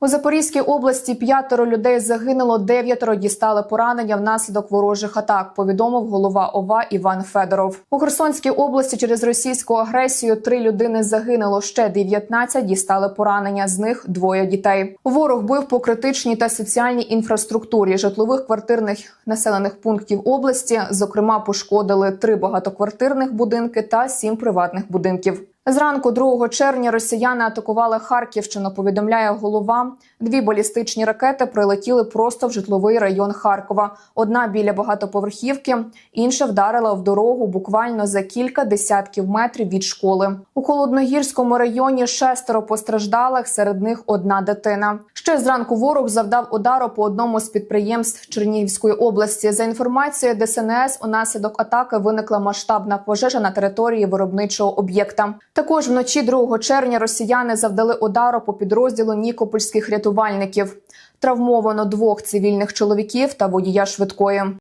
У Запорізькій області п'ятеро людей загинуло, дев'ятеро дістали поранення внаслідок ворожих атак. Повідомив голова ОВА Іван Федоров. У Херсонській області через російську агресію три людини загинуло. Ще 19 дістали поранення. З них двоє дітей. Ворог бив по критичній та соціальній інфраструктурі житлових квартирних населених пунктів області. Зокрема, пошкодили три багатоквартирних будинки та сім приватних будинків. Зранку 2 червня росіяни атакували Харківщину. Повідомляє голова. Дві балістичні ракети прилетіли просто в житловий район Харкова. Одна біля багатоповерхівки, інша вдарила в дорогу буквально за кілька десятків метрів від школи. У холодногірському районі шестеро постраждалих, серед них одна дитина. Ще зранку ворог завдав удару по одному з підприємств Чернігівської області. За інформацією ДСНС, унаслідок атаки виникла масштабна пожежа на території виробничого об'єкта. Також вночі 2 червня росіяни завдали удару по підрозділу нікопольських рятувальників. Травмовано двох цивільних чоловіків та водія швидкої.